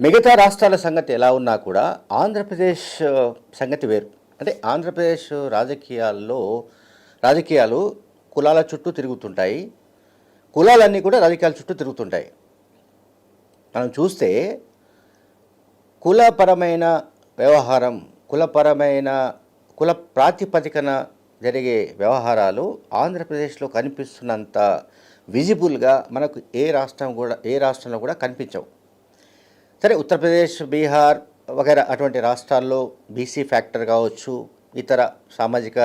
మిగతా రాష్ట్రాల సంగతి ఎలా ఉన్నా కూడా ఆంధ్రప్రదేశ్ సంగతి వేరు. అంటే ఆంధ్రప్రదేశ్ రాజకీయాల్లో రాజకీయాలు కులాల చుట్టూ తిరుగుతుంటాయి. కులాలన్నీ కూడా రాజకీయాల చుట్టూ తిరుగుతుంటాయి. మనం చూస్తే కులపరమైన వ్యవహారం కులపరమైన కుల ప్రాతిపదికన జరిగే వ్యవహారాలు ఆంధ్రప్రదేశ్లో కనిపిస్తున్నంత విజిబుల్గా మనకు ఏ రాష్ట్రం కూడా ఏ రాష్ట్రంలో కూడా కనిపించవు. సరే ఉత్తరప్రదేశ్ బీహార్ వగైరా అటువంటి రాష్ట్రాల్లో బీసీ ఫ్యాక్టర్ కావచ్చు ఇతర సామాజిక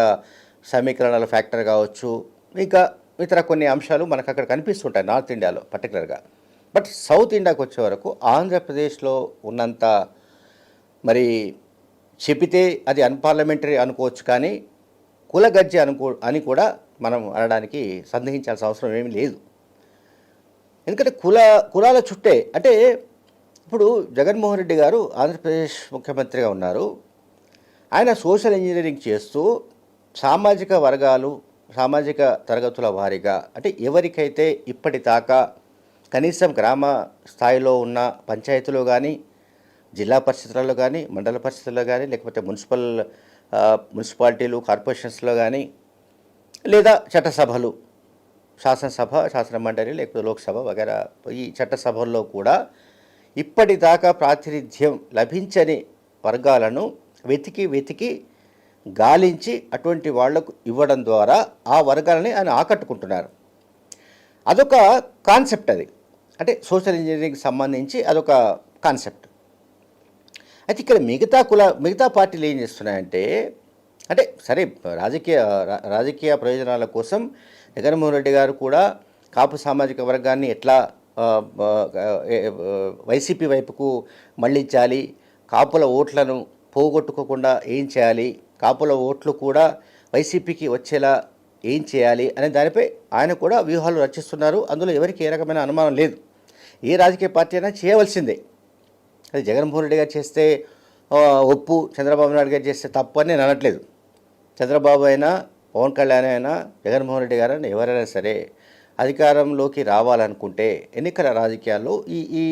సమీకరణల ఫ్యాక్టర్ కావచ్చు ఇంకా ఇతర కొన్ని అంశాలు మనకు అక్కడ కనిపిస్తుంటాయి నార్త్ ఇండియాలో పర్టికులర్గా బట్ సౌత్ ఇండియాకి వచ్చే వరకు ఆంధ్రప్రదేశ్లో ఉన్నంత మరి చెబితే అది అన్పార్లమెంటరీ అనుకోవచ్చు కానీ కులగజ్జి అనుకో అని కూడా మనం అనడానికి సందేహించాల్సిన అవసరం ఏమీ లేదు. ఎందుకంటే కుల కులాల చుట్టే అంటే ఇప్పుడు జగన్మోహన్ రెడ్డి గారు ఆంధ్రప్రదేశ్ ముఖ్యమంత్రిగా ఉన్నారు. ఆయన సోషల్ ఇంజనీరింగ్ చేస్తూ సామాజిక వర్గాలు సామాజిక తరగతుల వారీగా అంటే ఎవరికైతే ఇప్పటిదాకా కనీసం గ్రామ స్థాయిలో ఉన్న పంచాయతీలో కానీ జిల్లా పరిషత్లలో కానీ మండల పరిస్థితుల్లో కానీ లేకపోతే మున్సిపల్ మున్సిపాలిటీలు కార్పొరేషన్స్లో కానీ లేదా చట్టసభలు శాసనసభ శాసన మండలి లేకపోతే లోక్సభ వగేరా ఈ చట్టసభల్లో కూడా ఇప్పటిదాకా ప్రాతినిధ్యం లభించని వర్గాలను వెతికి వెతికి గాలించి అటువంటి వాళ్ళకు ఇవ్వడం ద్వారా ఆ వర్గాలని ఆయన ఆకట్టుకుంటున్నారు. అదొక కాన్సెప్ట్ అది. అంటే సోషల్ ఇంజనీరింగ్కి సంబంధించి అదొక కాన్సెప్ట్. అయితే ఇక్కడ మిగతా కుల మిగతా పార్టీలు ఏం చేస్తున్నాయంటే అంటే సరే రాజకీయ రా- రాజకీయ ప్రయోజనాల కోసం జగన్మోహన్ రెడ్డి గారు కూడా కాపు సామాజిక వర్గాన్ని ఎట్లా వైసీపీ వైపుకు మళ్ళించాలి. కాపుల ఓట్లను పోగొట్టుకోకుండా ఏం చేయాలి? కాపుల ఓట్లు కూడా వైసీపీకి వచ్చేలా ఏం చేయాలి? అనే దానిపై ఆయన కూడా వ్యూహాలు రచిస్తున్నారు. అందులో ఎవరికి ఏ రకమైన అనుమానం లేదు. ఏ రాజకీయ పార్టీ అయినా చేయవలసిందే. అది జగన్మోహన్ రెడ్డి గారు చేస్తే ఒప్పు చంద్రబాబు నాయుడు గారు చేస్తే తప్పు అని నేను అనట్లేదు. చంద్రబాబు అయినా పవన్ కళ్యాణ్ అయినా జగన్మోహన్ రెడ్డి గారు అయినా ఎవరైనా సరే అధికారంలోకి రావాలనుకుంటే ఎన్నికల రాజకీయాల్లో ఈ ఈ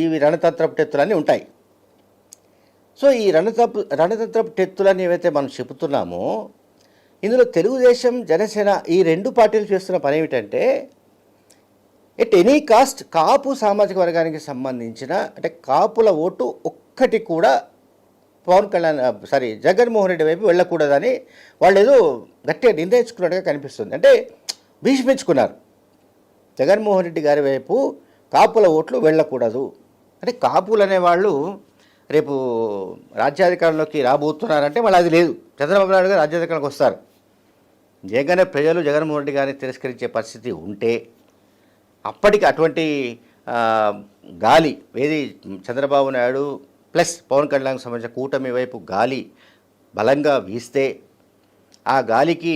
ఈ రణతంత్రపు టెత్తులన్నీ ఉంటాయి. సో ఈ రణతంత్ర రణతంత్రపు టెత్తులని ఏవైతే మనం చెబుతున్నామో ఇందులో తెలుగుదేశం జనసేన ఈ రెండు పార్టీలు చేస్తున్న పని ఏమిటంటే ఎట్ ఎనీ కాస్ట్ కాపు సామాజిక వర్గానికి సంబంధించిన అంటే కాపుల ఓటు ఒక్కటి కూడా పవన్ కళ్యాణ్ సారీ జగన్మోహన్ రెడ్డి వైపు వెళ్ళకూడదని వాళ్ళు ఏదో గట్టిగా నిర్ణయించుకున్నట్టుగా కనిపిస్తుంది. అంటే భీష్మించుకున్నారు. జగన్మోహన్ రెడ్డి గారి వైపు కాపుల ఓట్లు వెళ్ళకూడదు. అంటే కాపులు అనేవాళ్ళు రేపు రాజ్యాధికారంలోకి రాబోతున్నారంటే మళ్ళీ అది లేదు. చంద్రబాబు నాయుడు గారు రాజ్యాధికారంలోకి వస్తారు. జగన్ ప్రజలు జగన్మోహన్ రెడ్డి గారిని తిరస్కరించే పరిస్థితి ఉంటే అప్పటికి అటువంటి గాలి ఏది చంద్రబాబు నాయుడు ప్లస్ పవన్ కళ్యాణ్కి సంబంధించిన కూటమి వైపు గాలి బలంగా వీస్తే ఆ గాలికి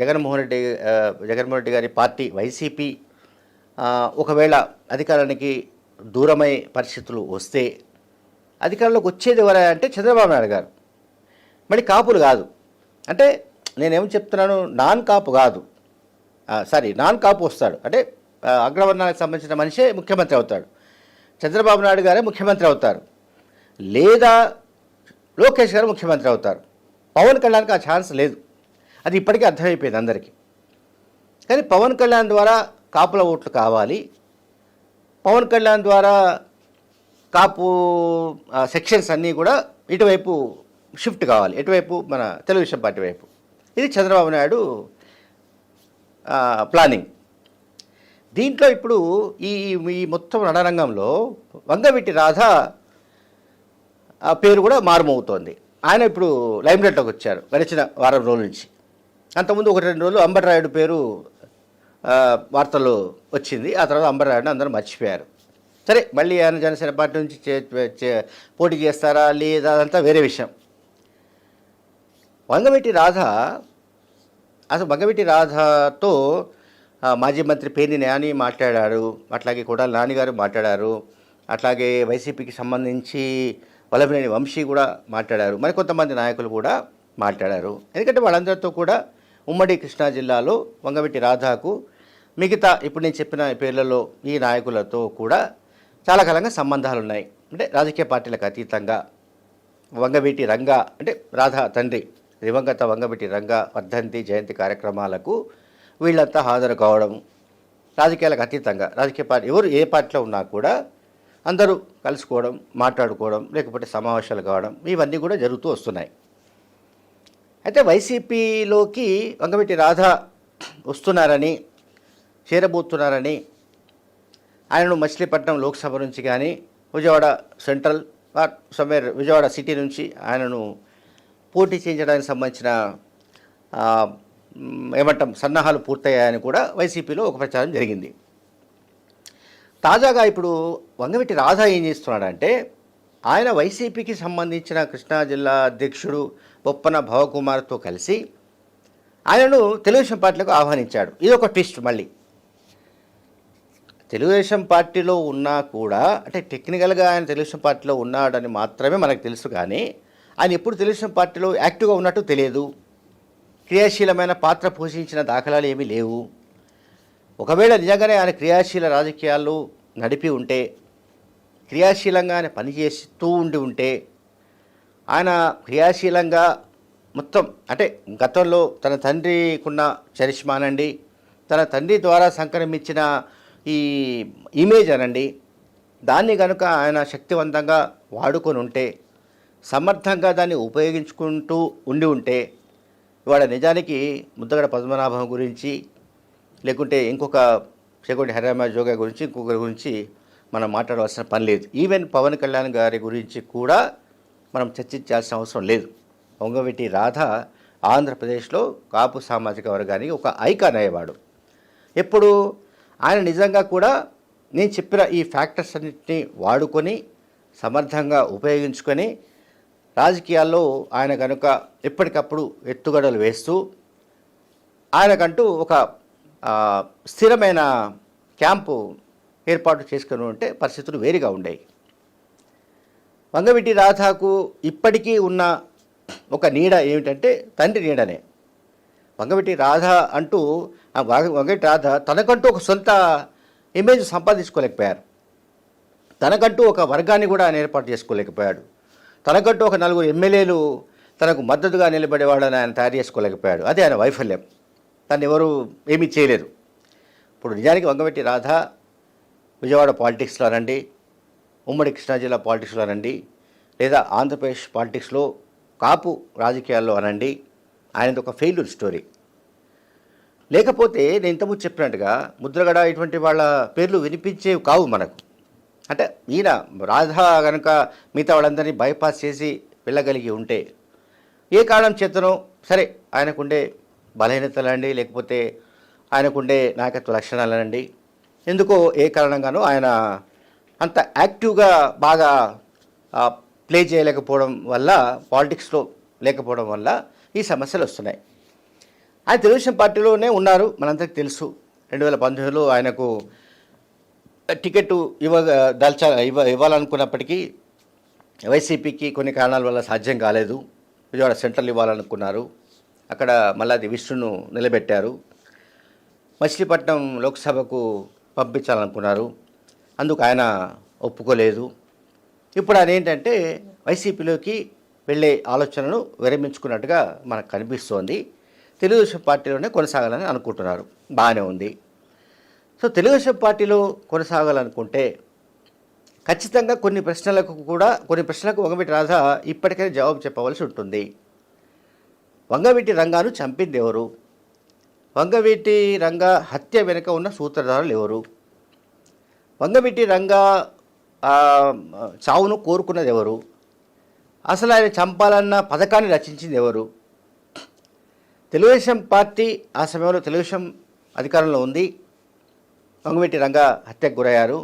జగన్మోహన్ రెడ్డి జగన్మోహన్ రెడ్డి గారి పార్టీ వైసీపీ ఒకవేళ అధికారానికి దూరమై పరిస్థితులు వస్తే అధికారంలోకి వచ్చేది ఎవరా అంటే చంద్రబాబు నాయుడు గారు. మళ్ళీ కాపులు కాదు. అంటే నేనేం చెప్తున్నాను నాన్ కాపు కాదు. సారీ నాన్ కాపు వస్తాడు. అంటే అగ్రవర్ణానికి అగ్రవర్ణాలకు సంబంధించిన మనిషే ముఖ్యమంత్రి అవుతాడు. చంద్రబాబు నాయుడు గారే ముఖ్యమంత్రి అవుతారు. లేదా లోకేష్ గారు ముఖ్యమంత్రి అవుతారు. పవన్ కళ్యాణ్కి ఆ ఛాన్స్ లేదు. అది ఇప్పటికే అర్థమైపోయింది అందరికీ. కానీ పవన్ కళ్యాణ్ ద్వారా కాపుల ఓట్లు కావాలి. పవన్ కళ్యాణ్ ద్వారా కాపు ఆ, సెక్షన్స్ అన్నీ కూడా ఇటువైపు షిఫ్ట్ కావాలి. ఎటువైపు? మన తెలుగుదేశం పార్టీ వైపు. ఇది చంద్రబాబు నాయుడు ప్లానింగ్. దీంట్లో ఇప్పుడు ఈ ఈ మొత్తం రణరంగంలో వంగవీటి రాధ పేరు కూడా మారుమవుతోంది. ఆయన ఇప్పుడు లైమ్లైట్లోకి వచ్చారు. గడిచిన వారం రోజుల నుంచి. అంతకుముందు ఒకటి రెండు రోజులు అంబర్రాయుడు పేరు వార్తలు వచ్చింది. ఆ తర్వాత అంబర్రాయుడు అందరూ మర్చిపోయారు. సరే మళ్ళీ ఆయన జనసేన పార్టీ నుంచి చే- చే- పోటీ చేస్తారా లేదా అదంతా వేరే విషయం. వంగవీటి రాధ అసలు వంగవీటి రాధతో మాజీ మంత్రి పేర్ని నాని మాట్లాడారు. అట్లాగే కూడా నానిగారు మాట్లాడారు. అట్లాగే వైసీపీకి సంబంధించి వలభనేని వంశీ కూడా మాట్లాడారు. మరి కొంతమంది నాయకులు కూడా మాట్లాడారు. ఎందుకంటే వాళ్ళందరితో కూడా ఉమ్మడి కృష్ణా జిల్లాలో వంగవీటి రాధాకు మిగతా ఇప్పుడు నేను చెప్పిన పేర్లలో ఈ నాయకులతో కూడా చాలా కాలంగా సంబంధాలు ఉన్నాయి అంటే రాజకీయ పార్టీలకు అతీతంగా వంగవీటి రంగా అంటే రాధా తండ్రి దివంగత వంగవీటి రంగా వర్ధంతి జయంతి కార్యక్రమాలకు వీళ్ళంతా హాజరు కావడం రాజకీయాలకు అతీతంగా రాజకీయ పార్టీ ఎవరు ఏ పార్టీలో ఉన్నా కూడా అందరూ కలుసుకోవడం మాట్లాడుకోవడం లేకపోతే సమావేశాలు కావడం ఇవన్నీ కూడా జరుగుతూ వస్తున్నాయి. అయితే వైసీపీలోకి వంగవీటి రాధ వస్తున్నారని చేరబోతున్నారని ఆయనను మచిలీపట్నం లోక్సభ నుంచి కానీ Vijayawada central or somewhere Vijayawada city నుంచి ఆయనను పోటీ చేయించడానికి సంబంధించిన ఏమంటాం సన్నాహాలు పూర్తయ్యాయని కూడా వైసీపీలో ఒక ప్రచారం జరిగింది. తాజాగా ఇప్పుడు వంగవీటి రాధా ఏం చేస్తున్నాడంటే ఆయన వైసీపీకి సంబంధించిన కృష్ణా జిల్లా అధ్యక్షుడు బొప్పన భవకుమార్తో కలిసి ఆయనను తెలుగుదేశం పార్టీలకు ఆహ్వానించాడు. ఇది ఒక ట్విస్ట్ మళ్ళీ. తెలుగుదేశం పార్టీలో ఉన్నా కూడా అంటే టెక్నికల్గా ఆయన తెలుగుదేశం పార్టీలో ఉన్నాడని మాత్రమే మనకు తెలుసు కానీ ఆయన ఎప్పుడు తెలుగుదేశం పార్టీలో యాక్టివ్గా ఉన్నట్టు తెలియదు. క్రియాశీలమైన పాత్ర పోషించిన దాఖలాలు ఏమీ లేవు. ఒకవేళ నిజంగానే ఆయన క్రియాశీల రాజకీయాలు నడిపి ఉంటే క్రియాశీలంగా ఆయన పనిచేస్తూ ఉండి ఉంటే ఆయన క్రియాశీలంగా మొత్తం అంటే గతంలో తన తండ్రికున్న చరిష్మానండి తన తండ్రి ద్వారా సంక్రమించిన ఈ ఇమేజ్ అనండి దాన్ని కనుక ఆయన శక్తివంతంగా వాడుకొని ఉంటే సమర్థంగా దాన్ని ఉపయోగించుకుంటూ ఉండి ఉంటే ఇవాళ నిజానికి ముద్దగడ పద్మనాభం గురించి లేకుంటే ఇంకొక చెగొండి హరిరామ జోగా గురించి ఇంకొకరి గురించి మనం మాట్లాడవలసిన పని లేదు. ఈవెన్ పవన్ కళ్యాణ్ గారి గురించి కూడా మనం చర్చించాల్సిన అవసరం లేదు. వంగవీటి రాధ ఆంధ్రప్రదేశ్లో కాపు సామాజిక వర్గానికి ఒక ఐకాన్ అయ్యేవాడు. ఎప్పుడు? ఆయన నిజంగా కూడా నేను చెప్పిన ఈ ఫ్యాక్టర్స్ అన్నింటినీ వాడుకొని సమర్థంగా ఉపయోగించుకొని రాజకీయాల్లో ఆయన కనుక ఎప్పటికప్పుడు ఎత్తుగడలు వేస్తూ ఆయనకంటూ ఒక స్థిరమైన క్యాంపు ఏర్పాటు చేసుకుని ఉంటే పరిస్థితులు వేరుగా ఉండేవి. వంగవిటి రాధాకు ఇప్పటికీ ఉన్న ఒక నీడ ఏమిటంటే తండ్రి నీడనే. వంగవిటి రాధ అంటూ ఆ రాధ తనకంటూ ఒక సొంత ఇమేజ్ సంపాదించుకోలేకపోయారు. తనకంటూ ఒక వర్గాన్ని కూడా ఆయన ఏర్పాటు చేసుకోలేకపోయాడు. తనకంటూ ఒక నలుగురు ఎమ్మెల్యేలు తనకు మద్దతుగా నిలబడేవాడని ఆయన తయారు చేసుకోలేకపోయాడు. అదే ఆయన వైఫల్యం. తను ఎవరు ఏమీ చేయలేరు ఇప్పుడు నిజానికి వంగవెట్టి రాధ విజయవాడ పాలిటిక్స్లో రండి ఉమ్మడి కృష్ణా జిల్లా పాలిటిక్స్లో రండి లేదా ఆంధ్రప్రదేశ్ పాలిటిక్స్లో కాపు రాజకీయాల్లో అనండి. ఆయనది ఒక ఫెయిల్యూర్ స్టోరీ. లేకపోతే నేను ఇంతకుముందు చెప్పినట్టుగా ముద్రగడ ఇటువంటి వాళ్ళ పేర్లు వినిపించేవి కావు మనకు. అంటే ఈయన రాధా కనుక మిగతా వాళ్ళందరినీ బైపాస్ చేసి వెళ్ళగలిగి ఉంటే ఏ కారణం చేతనో సరే ఆయనకుండే బలహీనతలండి లేకపోతే ఆయనకుండే నాయకత్వ లక్షణాలనండి ఎందుకో ఏ కారణంగానో ఆయన అంత యాక్టివ్గా బాగా ప్లే చేయలేకపోవడం వల్ల పాలిటిక్స్లో లేకపోవడం వల్ల ఈ సమస్యలు వస్తున్నాయి. ఆయన తెలుగుదేశం పార్టీలోనే ఉన్నారు మనందరికి తెలుసు. రెండు వేల పంతొమ్మిదిలో ఆయనకు టికెట్ ఇవ్వ దల్చా ఇవ్వ ఇవ్వాలనుకున్నప్పటికీ వైసీపీకి కొన్ని కారణాల వల్ల సాధ్యం కాలేదు. విజయవాడ సెంట్రల్ ఇవ్వాలనుకున్నారు. అక్కడ మల్లాది విష్ణును నిలబెట్టారు. మచిలీపట్నం లోక్సభకు పంపించాలనుకున్నారు. అందుకు ఆయన ఒప్పుకోలేదు. ఇప్పుడు ఆయన ఏంటంటే వైసీపీలోకి వెళ్ళే ఆలోచనను విరమించుకున్నట్టుగా మనకు కనిపిస్తోంది. తెలుగుదేశం పార్టీలోనే కొనసాగాలని అనుకుంటున్నారు. బాగానే ఉంది. సో తెలుగుదేశం పార్టీలో కొనసాగాలనుకుంటే ఖచ్చితంగా కొన్ని ప్రశ్నలకు కూడా కొన్ని ప్రశ్నలకు వంగవీటి రాధ ఇప్పటికైనా జవాబు చెప్పవలసి ఉంటుంది. వంగవీటి రంగాను చంపింది ఎవరు? వంగవీటి రంగ హత్య వెనుక ఉన్న సూత్రధారులు ఎవరు? వంగవీటి రంగ చావును కోరుకున్నది ఎవరు? అసలు ఆయన చంపాలన్న పథకాన్ని రచించింది ఎవరు? తెలుగుదేశం పార్టీ ఆ సమయంలో తెలుగుదేశం అధికారంలో ఉంది. వంగవీటి రంగ హత్యకు గురయ్యారు.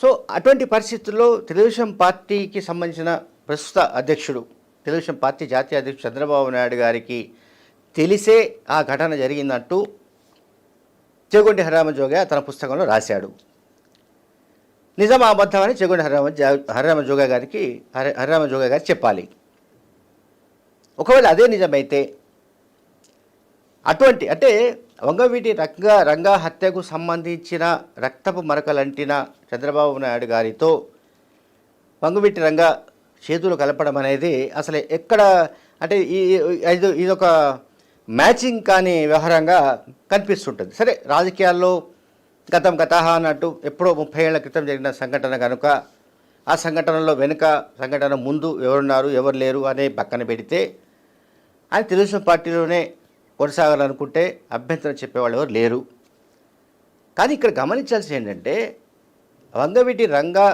సో అటువంటి పరిస్థితుల్లో తెలుగుదేశం పార్టీకి సంబంధించిన ప్రస్తుత అధ్యక్షుడు తెలుగుదేశం పార్టీ జాతీయ అధ్యక్షుడు చంద్రబాబు నాయుడు గారికి తెలిసే ఆ ఘటన జరిగిందంటూ చెగుంటి హరిరామజోగ తన పుస్తకంలో రాశాడు. నిజం అబద్ధం అని చెగొండి హరిరామ హరిరామజోగ గారికి హరి హరిరామజోగ గారు చెప్పాలి. ఒకవేళ అదే నిజమైతే అటువంటి అంటే వంగవీటి రంగ రంగా హత్యకు సంబంధించిన రక్తపు మరకలంటిన చంద్రబాబు నాయుడు గారితో వంగవీటి రంగా చేతులు కలపడం అనేది అసలు ఎక్కడ అంటే ఈ ఈ- ఇది ఇదొక మ్యాచింగ్ కాని వ్యవహారంగా కనిపిస్తుంటుంది. సరే రాజకీయాల్లో గతం గతహ అన్నట్టు ఎప్పుడో ముప్పై ఏళ్ళ క్రితం జరిగిన సంఘటన కనుక ఆ సంఘటనలో వెనుక సంఘటన ముందు ఎవరున్నారు ఎవరు లేరు అనే పక్కన పెడితే ఆయన తెలుగుదేశం పార్టీలోనే కొనసాగాలనుకుంటే అభ్యంతరం చెప్పేవాళ్ళు ఎవరు లేరు. కానీ ఇక్కడ గమనించాల్సి ఏంటంటే వంగవీటి రంగా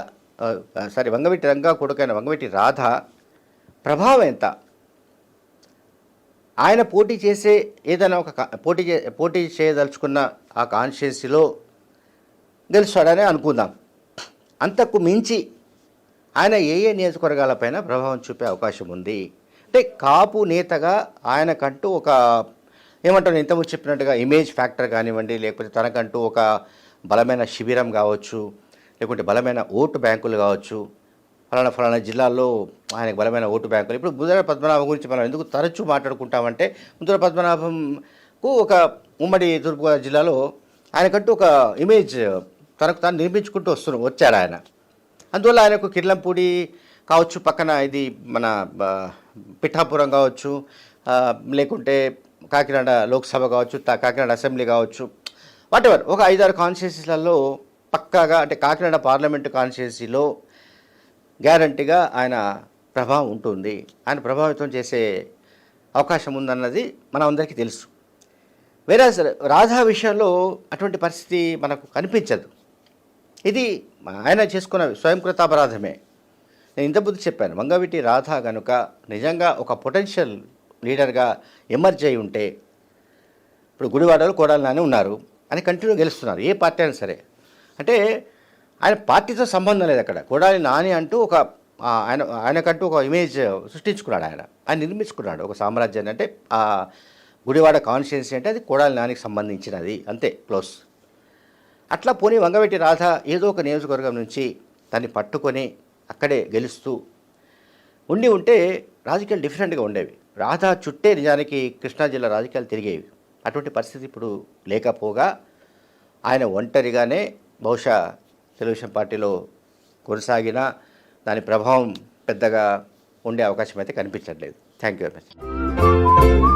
సారీ వంగవీటి రంగా కొడుకైన వంగవీటి రాధ ప్రభావం ఎంత? ఆయన పోటీ చేసే ఏదైనా ఒక కా- పోటీ చే పోటీ చేయదలుచుకున్న ఆ కాన్స్టిట్యున్సీలో గెలుస్తాడని అనుకుందాం. అంతకు మించి ఆయన ఏ ఏ నియోజకవర్గాలపైన ప్రభావం చూపే అవకాశం ఉంది? అంటే కాపు నేతగా ఆయనకంటూ ఒక ఏమంటారు ఇంతకుముందు చెప్పినట్టుగా ఇమేజ్ ఫ్యాక్టర్ కానివ్వండి లేకపోతే తనకంటూ ఒక బలమైన శిబిరం కావచ్చు లేకుంటే బలమైన ఓటు బ్యాంకులు కావచ్చు ఫలానా ఫలానా జిల్లాల్లో ఆయనకు బలమైన ఓటు బ్యాంకులు. ఇప్పుడు ముద్ర పద్మనాభం గురించి మనం ఎందుకు తరచూ మాట్లాడుకుంటామంటే ముద్ర పద్మనాభంకు ఒక ఉమ్మడి తూర్పుగోదావరి జిల్లాలో ఆయనకంటూ ఒక ఇమేజ్ తనకు తాను నిర్మించుకుంటూ వస్తు వచ్చాడు ఆయన. అందువల్ల ఆయనకు కిర్లంపూడి కావచ్చు పక్కన ఇది మన పిఠాపురం కావచ్చు లేకుంటే కాకినాడ లోక్సభ కావచ్చు కాకినాడ అసెంబ్లీ కావచ్చు వాటెవర్. ఒక ఐదారు కాన్స్టిట్యూన్సీలలో పక్కాగా అంటే కాకినాడ పార్లమెంటు కాన్స్టిట్యూన్సీలో గ్యారంటీగా ఆయన ప్రభావం ఉంటుంది. ఆయన ప్రభావితం చేసే అవకాశం ఉందన్నది మన అందరికీ తెలుసు. వేరే రాధా విషయంలో అటువంటి పరిస్థితి మనకు కనిపించదు. ఇది ఆయన చేసుకున్న స్వయంకృత అపరాధమే నేను ఇంతకుముందు చెప్పాను మంగవిటి రాధా కనుక నిజంగా ఒక పొటెన్షియల్ లీడర్గా ఎమర్జ్ అయి ఉంటే ఇప్పుడు గుడివాడలో కోడాలి ఉన్నారు. అని కంటిన్యూ గెలుస్తున్నారు ఏ పార్టీ అయినా సరే. అంటే ఆయన పార్టీతో సంబంధం లేదు అక్కడ. కొడాలి నాని అంటూ ఒక ఆయన ఆయనకంటూ ఒక ఇమేజ్ సృష్టించుకున్నాడు ఆయన. ఆయన నిర్మించుకున్నాడు ఒక సామ్రాజ్యాన్ని. అంటే ఆ గుడివాడ కాన్స్టిట్యున్సీ అంటే అది కొడాలి నానికి సంబంధించినది. అంతే క్లోజ్. అట్లా పోనీ వంగవెట్టి రాధ ఏదో ఒక నియోజకవర్గం నుంచి దాన్ని పట్టుకొని అక్కడే గెలుస్తూ ఉండి ఉంటే రాజకీయాలు డిఫరెంట్గా ఉండేవి. రాధా చుట్టే నిజానికి కృష్ణా జిల్లా రాజకీయాలు తిరిగేవి. అటువంటి పరిస్థితి ఇప్పుడు లేకపోగా ఆయన ఒంటరిగానే బహుశా తెలుగుదేశం పార్టీలో కొనసాగినా దాని ప్రభావం పెద్దగా ఉండే అవకాశం అయితే కనిపించట్లేదు. Thank you very much